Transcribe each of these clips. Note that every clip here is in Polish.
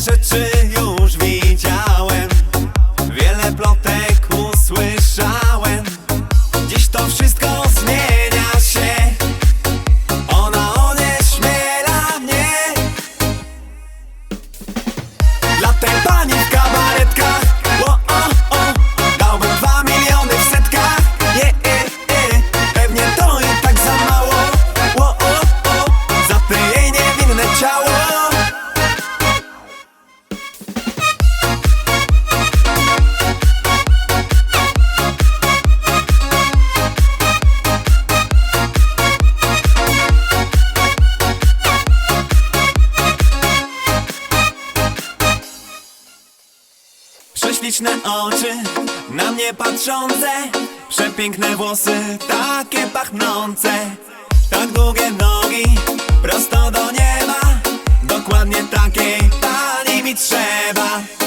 rzeczy już widziałem. śliczne oczy na mnie patrzące. Przepiękne włosy, takie pachnące. Tak długie nogi, prosto do nieba. Dokładnie takiej pani mi trzeba.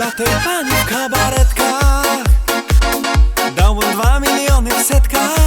Late pani w kabaretkach Dałbym dwa miliony w setkach